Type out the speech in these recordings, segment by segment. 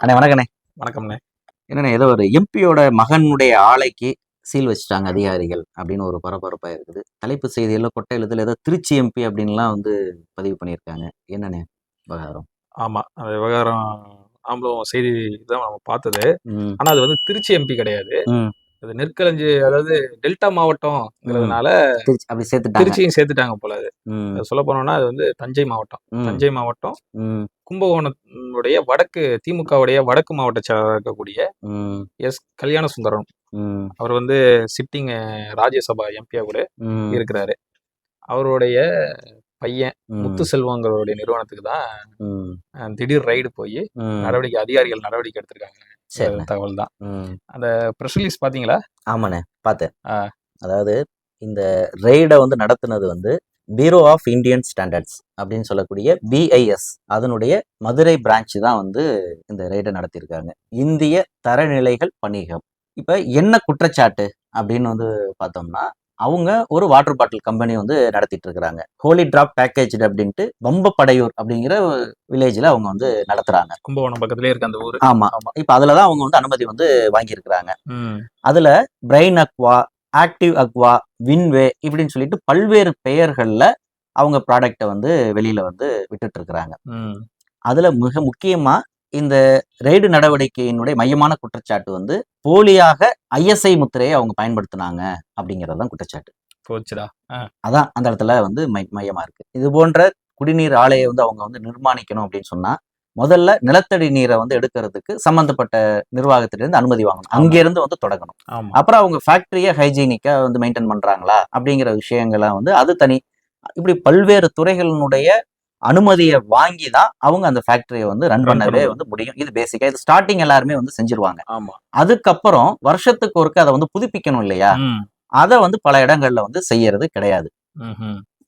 அண்ணே வணக்கண்ணே. வணக்கம்ண்ணே என்னண்ணே ஏதோ ஒரு எம்பியோட மகனுடைய ஆலைக்கு சீல் வச்சுட்டாங்க அதிகாரிகள் அப்படின்னு ஒரு பரபரப்பா இருக்குது. தலைப்பு செய்தியில கொட்டை எழுத்துல ஏதோ திருச்சி எம்பி அப்படின்லாம் வந்து பதிவு பண்ணியிருக்காங்க. என்னண்ணே விவகாரம்? ஆமா அந்த விவகாரம் நாமளும் செய்தி தான் நம்ம பார்த்தது. ம், ஆனா அது வந்து திருச்சி எம்பி கிடையாது. அது நெற்களஞ்சி அதாவது டெல்டா மாவட்டம்ங்கிறதுனால அப்படி சேர்த்துட்டாங்க. திருச்சியும் சேர்த்துட்டாங்க போல அது. சொல்ல போனோம்னா அது வந்து தஞ்சை மாவட்டம். தஞ்சை மாவட்டம் கும்பகோணத்துடைய வடக்கு திமுகவுடைய வடக்கு மாவட்ட செயலாளர் இருக்கக்கூடிய எஸ். கல்யாண சுந்தரம் அவர் வந்து சிட்டிங் ராஜ்யசபா எம்பியா கூட இருக்கிறாரு. அவருடைய பையன் முத்து செல்வங்கிறவருடைய நிறுவனத்துக்கு தான் திடீர் ரைடு போய். நடவடிக்கை அதிகாரிகள் நடவடிக்கை எடுத்திருக்காங்க. தகவல் தான். ம். ப்ரெஸ் ரிலீஸ் பாத்தீங்களா ஆமாண்ணே பார்த்தேன். அதாவது இந்த ரெய்டை வந்து நடத்துனது வந்து பியூரோ ஆஃப் இந்தியன் ஸ்டாண்டர்ட்ஸ் அப்படின்னு சொல்லக்கூடிய பிஐஎஸ் அதனுடைய மதுரை பிரான்ச் தான் வந்து இந்த ரெய்டை நடத்தியிருக்காங்க. இந்திய தரநிலைகள் பணியகம் இப்போ என்ன குற்றச்சாட்டு அப்படின்னு வந்து பார்த்தோம்னா அவங்க ஒரு வாட்டர் பாட்டில் கம்பெனி வந்து நடத்திட்டு இருக்கிறாங்க. ஹோலி டிராப் பேக்கேஜ் அப்படின்ட்டு வம்பப்படையூர் அப்படிங்கிற வில்லேஜில் அவங்க வந்து நடத்துறாங்க. கும்பகோணம் பக்கத்துலயே இருக்கு அந்த ஊரு. ஆமா. இப்போ அதில் தான் அவங்க வந்து அனுமதி வந்து வாங்கியிருக்கிறாங்க. அதுல பிரெயின் அக்வா ஆக்டிவ் அக்வா வின்வே இப்படின்னு சொல்லிட்டு பல்வேறு பெயர்கள்ல அவங்க ப்ராடக்ட்டை வந்து வெளியில வந்து விட்டுட்டு இருக்கிறாங்க அதுல மிக முக்கியமா இந்த ரெய்டு நடவடிக்கையினுடைய மையமான குற்றச்சாட்டு வந்து போலியாக ஐஎஸ்ஐ முத்திரையை அவங்க பயன்படுத்தினாங்க அப்படிங்கிறது தான் குற்றச்சாட்டு. போச்சுடா. அதான் அந்த இடத்துல வந்து மையமா இருக்கு. இது போன்ற குடிநீர் ஆலையை வந்து அவங்க வந்து நிர்மாணிக்கணும் அப்படின்னு சொன்னா முதல்ல நிலத்தடி நீரை வந்து எடுக்கிறதுக்கு சம்பந்தப்பட்ட நிர்வாகத்திலிருந்து அனுமதி வாங்கணும். அங்கிருந்து வந்து தொடங்கணும். அப்புறம் அவங்க ஃபேக்டரியை ஹைஜீனிக்கா வந்து மெயின்டைன் பண்றாங்களா அப்படிங்கிற விஷயங்கள்லாம் வந்து அது தனி இப்படி பல்வேறு துறைகளினுடைய அனுமதியை வாங்கி தான் அவங்க அந்த ஃபேக்டரியை வந்து ரன் பண்ணவே. வந்து முடியும். இது பேசிக்கா இது ஸ்டார்டிங் எல்லாருமே வந்து செஞ்சிருவாங்க. ஆமா. அதுக்கப்புறம் வருஷத்துக்கு ஒருக்க அதை வந்து புதுப்பிக்கணும் இல்லையா? அதை வந்து பல இடங்கள்ல வந்து செய்யறது கிடையாது.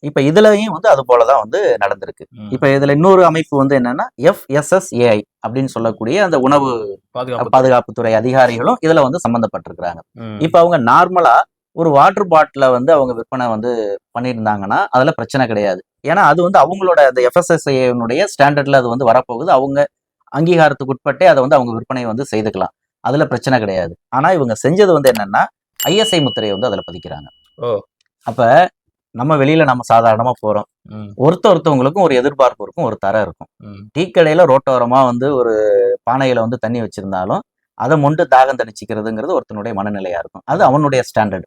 இப்ப இதுலயும் வந்து அது போலதான் வந்து நடந்திருக்கு. இப்ப இதுல இன்னொரு அமைப்பு வந்து என்னன்னா எஃப்எஸ்எஸ்ஏஐ அப்படின்னு சொல்லக்கூடிய அந்த உணவு பாதுகாப்பு பாதுகாப்புத்துறை அதிகாரிகளும் இதுல வந்து சம்பந்தப்பட்டிருக்கிறாங்க. இப்ப அவங்க நார்மலா ஒரு வாட்டர் பாட்டில வந்து அவங்க விற்பனை வந்து பண்ணியிருந்தாங்கன்னா அதுல பிரச்சனை கிடையாது. ஏன்னா அது வந்து அவங்களோட அந்த எஃப்எஸ்எஸ்ஐனுடைய ஸ்டாண்டர்ட்ல அது வந்து வரப்போகுது. அவங்க அங்கீகாரத்துக்கு உட்பட்டே அதை வந்து அவங்க விற்பனை வந்து செய்துக்கலாம். அதுல பிரச்சனை கிடையாது. ஆனா இவங்க செஞ்சது வந்து என்னன்னா ஐஎஸ்ஐ முத்திரையை வந்து அதுல பதிக்கிறாங்க. அப்ப நம்ம வெளியில நம்ம சாதாரணமா போறோம். ஒருத்த ஒருத்தவங்களுக்கும் ஒரு எதிர்பார்ப்பு இருக்கும் ஒரு தரம் இருக்கும். டீ கடையில ரோட்டோரமா வந்து ஒரு பானையில வந்து தண்ணி வச்சிருந்தாலும் அதை மொண்டு தாகம் தணிச்சிக்கிறதுங்கிறது ஒருத்தனுடைய மனநிலையா இருக்கும். அது அவனுடைய ஸ்டாண்டர்ட்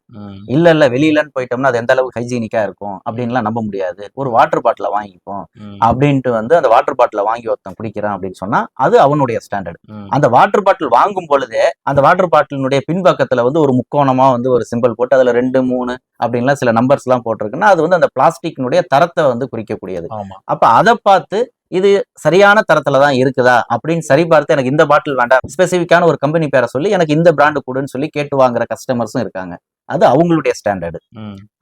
இல்ல இல்ல வெளியிலன்னு போயிட்டோம்னா அது எந்த அளவுக்கு ஹைஜீனிக்கா இருக்கும் அப்படின்லாம் நம்ப முடியாது. ஒரு வாட்டர் பாட்டில வாங்கிப்போம் அப்படின்ட்டு வந்து அந்த வாட்டர் பாட்டில வாங்கி ஒருத்தன் குடிக்கிறான் அப்படின்னு சொன்னா அது அவனுடைய ஸ்டாண்டர்ட் அந்த வாட்டர் பாட்டில் வாங்கும் பொழுதே அந்த வாட்டர் பாட்டிலினுடைய பின்பக்கத்துல வந்து ஒரு முக்கோணமா வந்து ஒரு சிம்பிள் போட்டு அதுல ரெண்டு மூணு அப்படின்லாம் சில நம்பர்ஸ் எல்லாம் போட்டிருக்குன்னா அது வந்து அந்த பிளாஸ்டிக்னுடைய தரத்தை வந்து குறிக்கக்கூடியது. அப்ப அதை பார்த்து இது சரியான தரத்துல தான் இருக்குதா அப்படின்னு சரி பார்த்து எனக்கு இந்த பாட்டில் வேண்டாம். ஸ்பெசிஃபிக்கான ஒரு கம்பெனி பேரை சொல்லி எனக்கு இந்த பிராண்டு கொடுன்னு சொல்லி கேட்டு வாங்குற கஸ்டமர்ஸும் இருக்காங்க. அது அவங்களுடைய ஸ்டாண்டர்டு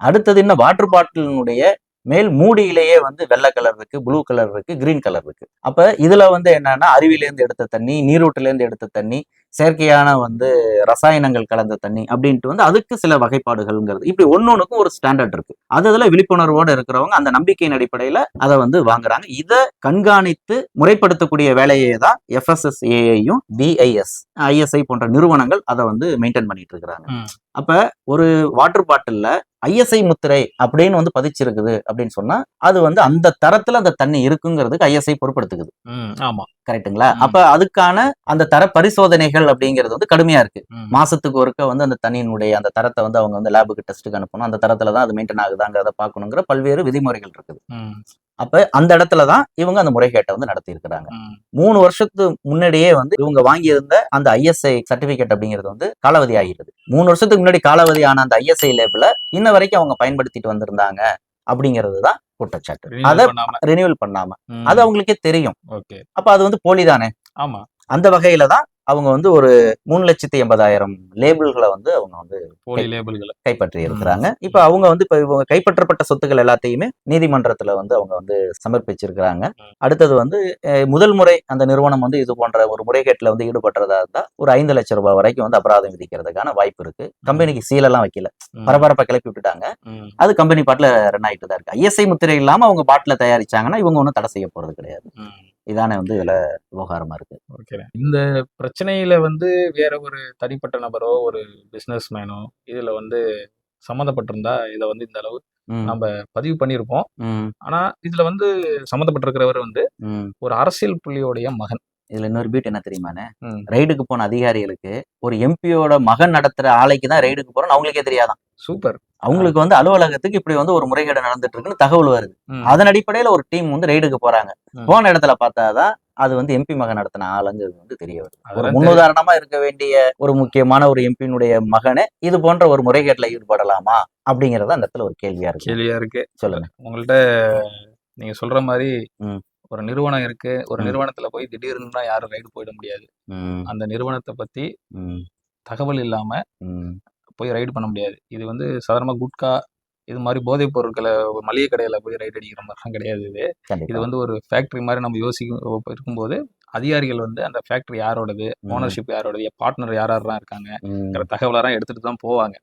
அடுத்தது இன்னும் வாட்டர் பாட்டிலினுடைய மேல் மூடியிலேயே வந்து வெள்ளை கலர் இருக்கு ப்ளூ கலர் இருக்கு கிரீன் கலர் இருக்கு. அப்ப இதுல வந்து என்னன்னா அருவியிலேருந்து எடுத்த தண்ணி நீரூட்டிலேருந்து எடுத்த தண்ணி செயற்கையான வந்து ரசாயனங்கள் கலந்த தண்ணி அப்படின்ட்டு வந்து அதுக்கு சில வகைப்பாடுகள்ங்கிறது. இப்படி ஒன்னொன்னுக்கும் ஒரு ஸ்டாண்டர்ட் இருக்கு. அது அதுல விழிப்புணர்வோட இருக்கிறவங்க அந்த நம்பிக்கையின் அடிப்படையில அதை வந்து வாங்குறாங்க. இதை கண்காணித்து முறைப்படுத்தக்கூடிய வேலையை தான் எஃப்எஸ்எஸ்ஏஐயும் பிஐஎஸ் ஐஎஸ்ஐ போன்ற நிறுவனங்கள் அதை வந்து மெயின்டைன் பண்ணிட்டு இருக்கிறாங்க. அப்ப ஒரு வாட்டர் பாட்டில்ல ஐஎஸ்ஐ முத்திரை அப்படின்னு வந்து பதிச்சிருக்குது அப்படின்னு சொன்னா அது வந்து அந்த தரத்துல அந்த தண்ணி இருக்குங்கிறதுக்கு ஐஎஸ்ஐ பொறுப்படுத்துக்குது ம், ஆமா. கரெக்ட்டுங்களா? ம். அப்ப அதுக்கான அந்த தர பரிசோதனைகள் அப்படிங்கிறது வந்து கடுமையா இருக்கு. மாசத்துக்கு ஒருக்க வந்து அந்த தண்ணியினுடைய அந்த தரத்தை வந்து அவங்க வந்து லேபுக்கு டெஸ்ட்டுக்கு அனுப்பணும். அந்த தரத்துல தான் அது மெயின்டைன் ஆகுதாங்கிறத பார்க்கணுங்கிற பல்வேறு விதிமுறைகள் இருக்குது. அப்ப அந்த இடத்துல தான் இவங்க அந்த முறைகேட்டை வந்து நடத்தி இருக்கிறாங்க மூணு வருஷத்துக்கு முன்னாடியே வந்து இவங்க வாங்கியிருந்த அந்த ஐஎஸ்ஐ சர்டிபிகேட் அப்படிங்கிறது வந்து காலாவதி ஆகிறது மூணு வருஷத்துக்கு முன்னாடி காலாவதி ஆன அந்த ஐஎஸ்ஐ லேபிள இன்ன வரைக்கும் அவங்க பயன்படுத்திட்டு வந்திருந்தாங்க அப்படிங்கிறது தான் குற்றச்சாட்டு. அதை ரினியூவல் பண்ணாம. அது அவங்களுக்கே தெரியும். அப்ப அது வந்து போலி தானே ஆமா. அந்த வகையில தான் அவங்க வந்து ஒரு மூணு லட்சத்தி எண்பதாயிரம் லேபிள்களை வந்து அவங்க வந்து லேபிள்களை. கைப்பற்றி இருக்கிறாங்க இப்ப அவங்க வந்து இப்ப இவங்க கைப்பற்றப்பட்ட சொத்துக்கள் எல்லாத்தையுமே நீதிமன்றத்துல வந்து அவங்க வந்து சமர்ப்பிச்சிருக்கிறாங்க. அடுத்தது வந்து முதல் முறை அந்த நிறுவனம் வந்து இது போன்ற ஒரு முறைகேட்டுல வந்து ஈடுபடுறதா இருந்தா ஒரு ஐந்து லட்சம் ரூபாய் வரைக்கும் வந்து அபராதம் விதிக்கிறதுக்கான வாய்ப்பு இருக்கு. கம்பெனிக்கு சீலெல்லாம் வைக்கல. பரபரப்பை கிளப்பி விட்டுட்டாங்க. அது கம்பெனி பாட்டில் ரன் ஆயிட்டு தான் இருக்கு ஐஎஸ்ஐ முத்திரை இல்லாம அவங்க பாட்டில தயாரிச்சாங்கன்னா இவங்க ஒன்றும் தடை செய்ய போறது கிடையாது. இதானே வந்து இதுல விவகாரமா இருக்கு. ஓகே இந்த பிரச்சனையில வந்து வேற ஒரு தனிப்பட்ட நபரோ ஒரு பிசினஸ் மேனோ இதுல வந்து சம்மந்தப்பட்டிருந்தா இதை வந்து இந்த அளவு நம்ம பதிவு பண்ணியிருப்போம் ஆனா இதுல வந்து சம்மந்தப்பட்டிருக்கிறவர் வந்து. ஒரு அரசியல் புள்ளியோடைய மகன். இதுல இன்னொரு பீட் என்ன தெரியுமாண்ணே? ம். ரைடுக்கு போன அதிகாரிகளுக்கு ஒரு எம்பியோட மகன் நடத்துற ஆலைக்கு தான் ரைடுக்கு போறோம்னு அவங்களுக்கே தெரியாதான். சூப்பர் அவங்களுக்கு வந்து அலுவலகத்துக்கு இப்படி வந்து ஒரு முறைகேடு நடந்துட்டு இருக்குன்னு தகவல் வருது. அதன் அடிப்படையில ஒரு டீம் வந்து ரைடுக்கு போறாங்க. போன இடத்துல பார்த்தாதான் அது வந்து எம்பி மகன் நடத்தின ஆளுங்கிறது வந்து தெரிய வருது. ஒரு முன்னுதாரணமா இருக்க வேண்டிய ஒரு முக்கியமான ஒரு எம்பியினுடைய மகனே இது போன்ற ஒரு முறைகேட்டுல ஈடுபடலாமா அப்படிங்கறது அந்த இடத்துல ஒரு கேள்வியா இருக்கு. கேள்வியா இருக்கு. சொல்லுங்க. உங்கள்ட்ட நீங்க சொல்ற மாதிரி. ஒரு நிறுவனம் இருக்கு. ஒரு. நிறுவனத்துல போய் திடீர்னு யாரும் ரைடு போயிட முடியாது. அந்த நிறுவனத்தை பத்தி தகவல் இல்லாம போய் ரைடு பண்ண முடியாது. இது வந்து சாதாரணமா குட்கா இது மாதிரி போதைப் பொருட்களை மளிகை கடையில போய் ரைடு அடிக்கிற மாதிரிலாம் கிடையாது இது. இது வந்து ஒரு ஃபேக்டரி மாதிரி நம்ம யோசிக்கும் இருக்கும்போது அதிகாரிகள் வந்து அந்த ஃபேக்டரி யாரோடது. ஓனர்ஷிப் யாரோடது பார்ட்னர் யார் யாரெல்லாம் இருக்காங்கிற ம், தகவலெல்லாம் எடுத்துட்டு தான் போவாங்க.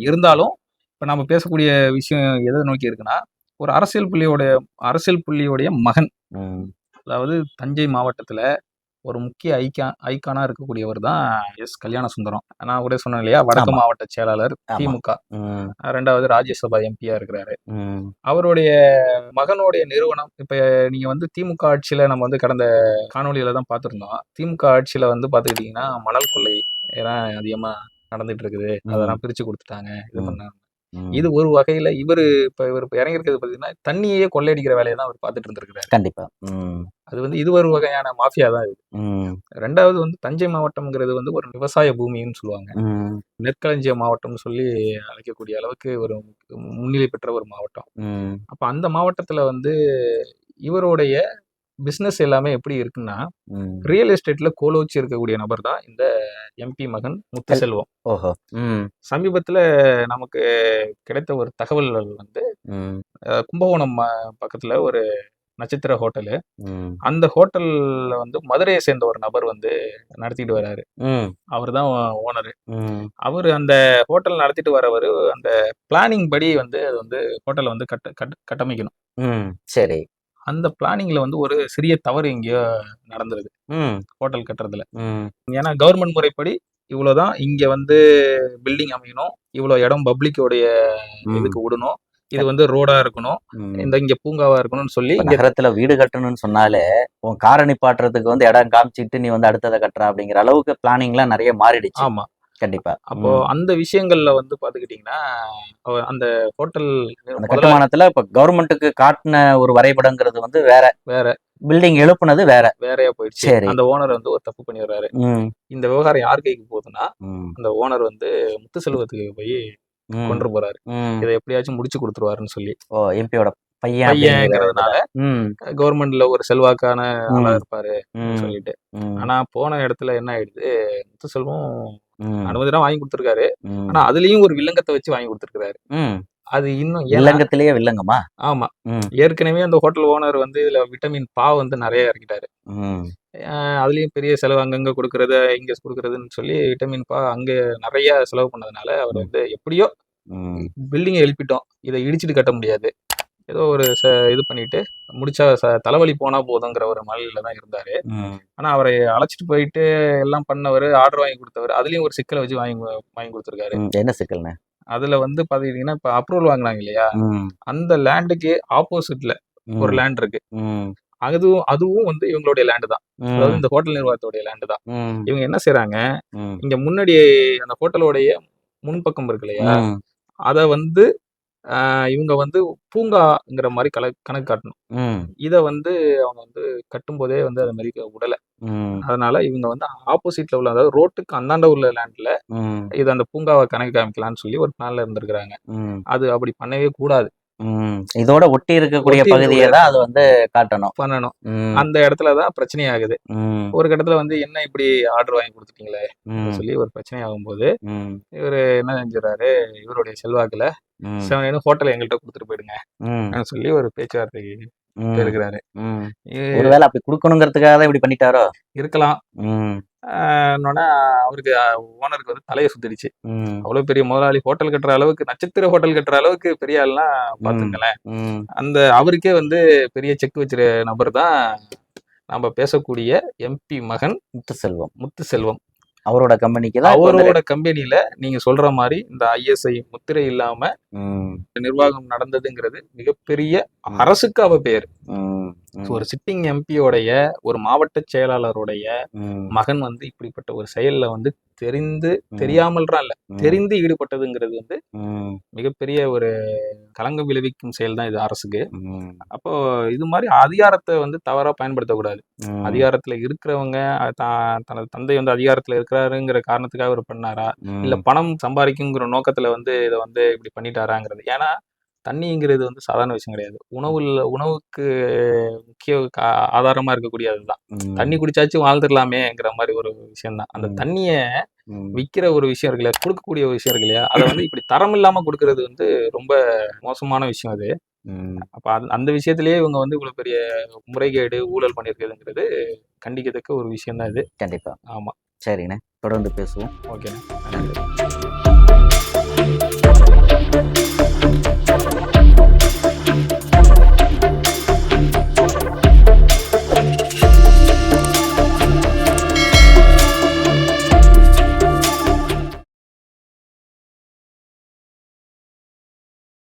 இருந்தாலும் இப்போ நம்ம பேசக்கூடிய விஷயம் எதை நோக்கி இருக்குன்னா ஒரு அரசியல் புள்ளியோட அரசியல் புள்ளியோடைய மகன். அதாவது தஞ்சை மாவட்டத்துல ஒரு முக்கிய ஐக்கா ஐக்கானா இருக்கக்கூடியவர் தான் எஸ் கல்யாண சுந்தரம் நான் கூட சொன்னேன் இல்லையா வடக்கு. மாவட்ட செயலாளர். திமுக ரெண்டாவது ராஜ்யசபா எம்பியா இருக்கிறாரு அவருடைய மகனுடைய நிறுவனம் இப்ப நீங்க வந்து திமுக ஆட்சியில நம்ம வந்து கடந்த காணொளியில தான் பார்த்திருந்தோம் திமுக ஆட்சியில வந்து பாத்துக்கிட்டீங்கன்னா மணல் கொள்ளை எல்லாம் அதிகமா நடந்துட்டு இருக்குது. அதெல்லாம் பிரிச்சு கொடுத்துட்டாங்க இது. பண்ணாங்க. இது ஒரு வகையில இவரு இப்ப இவர் இப்ப இறங்கியிருக்கிறது பாத்தீங்கன்னா தண்ணியே கொள்ளையடிக்கிற வேலையை தான் அவர் பார்த்துட்டு இருந்திருக்கிறாரு கண்டிப்பா அது வந்து இது ஒரு வகையான மாஃபியா தான் இது ரெண்டாவது வந்து தஞ்சை மாவட்டம்ங்கிறது வந்து ஒரு விவசாய பூமின்னு சொல்லுவாங்க. நெற்களஞ்சிய மாவட்டம்னு சொல்லி அழைக்கக்கூடிய அளவுக்கு ஒரு முன்னிலை பெற்ற ஒரு மாவட்டம். அப்ப அந்த மாவட்டத்துல வந்து இவருடைய பிசினஸ் எல்லாமே எப்படி இருக்குன்னா. ரியல் எஸ்டேட்ல கோலோச்சி இருக்கக்கூடிய நபர் தான் இந்த எம்பி மகன் முத்துசெல்வம். ஓஹோ. ம், சமீபத்துல நமக்கு கிடைத்த ஒரு தகவல் வந்து கும்பகோணம் பக்கத்துல ஒரு நட்சத்திர ஹோட்டலு. அந்த ஹோட்டல்ல வந்து மதுரையை சேர்ந்த ஒரு நபர் வந்து நடத்திட்டு வராரு. ம், அவர் தான் ஓனர். அவர் அந்த ஹோட்டல் நடத்திட்டு வரவர் அந்த பிளானிங் படி வந்து அது வந்து ஹோட்டலை வந்து கட்ட கட்ட கட்டமைக்கணும். சரி. அந்த பிளானிங்ல வந்து ஒரு சிறிய தவறு எங்கேயோ நடந்துருது. ஹோட்டல் கட்டுறதுல. ஏன்னா கவர்மெண்ட் முறைப்படி இவ்வளவுதான் இங்க வந்து பில்டிங் அமைக்கணும் இவ்வளவு இடம் பப்ளிக்கோடைய. இதுக்கு விடணும். இது வந்து ரோடா இருக்கணும். இந்த இங்க பூங்காவா இருக்கணும்னு சொல்லி நகரத்துல வீடு கட்டணும்னு சொன்னாலே உன் காரை நிப்பாட்டுறதுக்கு வந்து இடம் காமிச்சிட்டு நீ வந்து அடுத்ததை கட்டுற அப்படிங்கிற அளவுக்கு பிளானிங் எல்லாம் நிறைய மாறிடுச்சு. ஆமா. கண்டிப்பா. அப்போ. அந்த விஷயங்கள்ல வந்து பாத்துக்கிட்டீங்கன்னா அந்த ஹோட்டல் கட்டுமானத்துல இப்ப கவர்மெண்ட்டுக்கு காட்டின ஒரு வரைபடங்கிறது வந்து வேற. வேற. பில்டிங் எழுப்புனது வேற. வேறையா போயிடுச்சு. அந்த ஓனர் வந்து ஒரு தப்பு பண்ணிடுறாரு. இந்த விவகாரம் யார் கைக்கு போகுதுன்னா அந்த ஓனர் வந்து முத்துசெல்வத்துக்கு போய் ம், கொண்டு போறாரு. இதை எப்படியாச்சும் முடிச்சு கொடுத்துருவாருன்னு சொல்லி. ஓ எம்பியோட பையன் பையன்ங்கிறதுனால கவர்மெண்ட்ல ஒரு செல்வாக்கான ஆளா. இருப்பாரு சொல்லிட்டு. ஆனா போன இடத்துல என்ன ஆயிடுது முத்துசெல்வம் ம், அனுமதிலாம் வாங்கி கொடுத்துருக்காரு. ஆனா அதுலயும் ஒரு வில்லங்கத்தை வச்சு வாங்கி கொடுத்துருக்காரு. அது இன்னும் வில்லங்கத்திலேயே வில்லங்கமா? ஆமா. ஏற்கனவே அந்த ஹோட்டல் ஓனர் வந்து இதுல விட்டமின் பா வந்து நிறைய இறக்கிட்டாரு. அதுலயும் பெரிய செலவு அங்கங்க கொடுக்கறது இங்க கொடுக்கறதுன்னு சொல்லி விட்டமின் பா அங்க நிறைய செலவு பண்ணதுனால அவர் வந்து எப்படியோ பில்டிங்கை எழுப்பிட்டோம். இதை இடிச்சிட்டு கட்ட முடியாது. ஏதோ ஒரு ச இது பண்ணிட்டு முடிச்சா ச தலைவலி போனா போதுங்கிற ஒரு மலையில தான் இருந்தாரு. ஆனா அவரை அழைச்சிட்டு போயிட்டு எல்லாம் பண்ணவர் ஆர்டர் வாங்கி கொடுத்தவர் அதுலயும் ஒரு சிக்கலை வச்சு வாங்கி வாங்கி கொடுத்துருக்காரு. என்ன சிக்கல்னு? அதுல வந்து பாத்தீங்கன்னா இப்ப அப்ரூவல் வாங்கினாங்க இல்லையா? அந்த லேண்டுக்கு ஆப்போசிட்ல ஒரு லேண்ட் இருக்கு. அதுவும் அதுவும் வந்து இவங்களுடைய லேண்டு தான். அதாவது இந்த ஹோட்டல் நிர்வாகத்தோடைய லேண்டு தான். இவங்க என்ன செய்றாங்க? ம், இங்க முன்னாடி அந்த ஹோட்டலோடைய முன்பக்கம் இருக்கு இல்லையா? அதை வந்து இவங்க வந்து பூங்காங்கிற மாதிரி கல கணக்கு காட்டணும். இதை வந்து அவங்க வந்து கட்டும்போதே வந்து அது மாதிரி விடல. அதனால இவங்க வந்து ஆப்போசிட்ல உள்ள அதாவது ரோட்டுக்கு அந்தாண்ட உள்ள லேண்ட்ல இது அந்த பூங்காவை கணக்கு காமிக்கலாம்னு சொல்லி ஒரு பிளான்ல இருந்திருக்கிறாங்க. அது அப்படி பண்ணவே கூடாது. இதோட ஒட்டி இருக்கக்கூடிய பகுதியை தான் அது வந்து காட்டணும். பண்ணணும். அந்த இடத்துல தான் பிரச்சனை ஆகுது ஒரு கட்டத்துல வந்து என்ன இப்படி ஆர்டர் வாங்கி கொடுத்துட்டீங்களே சொல்லி ஒரு பிரச்சனை ஆகும்போது இவரு என்ன செஞ்சுறாரு இவருடைய செல்வாக்குல ம், செவனேன்னு ஹோட்டல் எங்கள்கிட்ட கொடுத்துட்டு போயிடுங்க சொல்லி ஒரு பேச்சுவார்த்தைக்கு ம், இருக்கிறாரு ஒருவேளை அப்படி கொடுக்கணுங்கிறதுக்காக தான் இப்படி பண்ணிட்டாரோ? இருக்கலாம். அவருக்கு ஓனருக்கு வந்து தலையை சுத்திடுச்சு. அவ்வளவு பெரிய முதலாளி ஹோட்டல் கட்டுற அளவுக்கு நட்சத்திர ஹோட்டல் கட்டுற அளவுக்கு பெரிய ஆள்லாம் பாத்துங்களேன் அந்த அவருக்கே வந்து பெரிய செக் வச்சிரு நபர் தான் நம்ம பேசக்கூடிய எம்பி மகன் முத்துசெல்வம். முத்துசெல்வம். அவரோட கம்பெனிக்கு தான் அவரோட கம்பெனில நீங்க சொல்ற மாதிரி இந்த ஐஎஸ்ஐ முத்திரை இல்லாம நிர்வாகம் நடந்ததுங்கிறது மிகப்பெரிய அரசுக்கு அவ பேர். ஒரு சிட்டிங் எம்பியோடைய ஒரு மாவட்ட செயலாளருடைய மகன் வந்து இப்படிப்பட்ட ஒரு செயல்ல வந்து தெரிந்து ம், தெரியாமல்தான் இல்ல தெரிந்து ஈடுபட்டதுங்கிறது வந்து மிகப்பெரிய ஒரு களங்கம் விளைவிக்கும் செயல் தான் இது அரசுக்கு. அப்போ இது மாதிரி அதிகாரத்தை வந்து தவறா பயன்படுத்தக்கூடாது. அதிகாரத்துல இருக்கிறவங்க தனது தந்தை வந்து அதிகாரத்துல இருக்கிறாருங்கிற காரணத்துக்காக அவர் பண்ணாரா? இல்ல பணம் சம்பாதிக்குங்கிற நோக்கத்துல வந்து இதை வந்து இப்படி பண்ணிட்டாராங்கிறது. ஏன்னா தண்ணிங்கிறது வந்து சாதாரண விஷயம் கிடையாது. உணவுல உணவுக்கு முக்கிய ஆதாரமா இருக்கக்கூடியது தான். தண்ணி குடிச்சாச்சும் வாழ்ந்துடலாமேங்கிற மாதிரி ஒரு விஷயம் தான் அந்த. தண்ணிய ம், விக்கிற ஒரு விஷயம் இருக்கு இல்லையா கொடுக்கக்கூடிய ஒரு விஷயம் இருக்கு இல்லையா அதை வந்து இப்படி தரம் இல்லாம கொடுக்கறது வந்து ரொம்ப மோசமான விஷயம் அது. அப்ப அந்த விஷயத்திலேயே இவங்க வந்து இவ்வளவு பெரிய முறைகேடு ஊழல் பண்ணியிருக்குதுங்கிறது கண்டிக்கத்தக்க ஒரு விஷயம் தான் இது. கண்டிப்பா. ஆமா. சரிண்ணே தொடர்ந்து பேசுவோம். ஓகே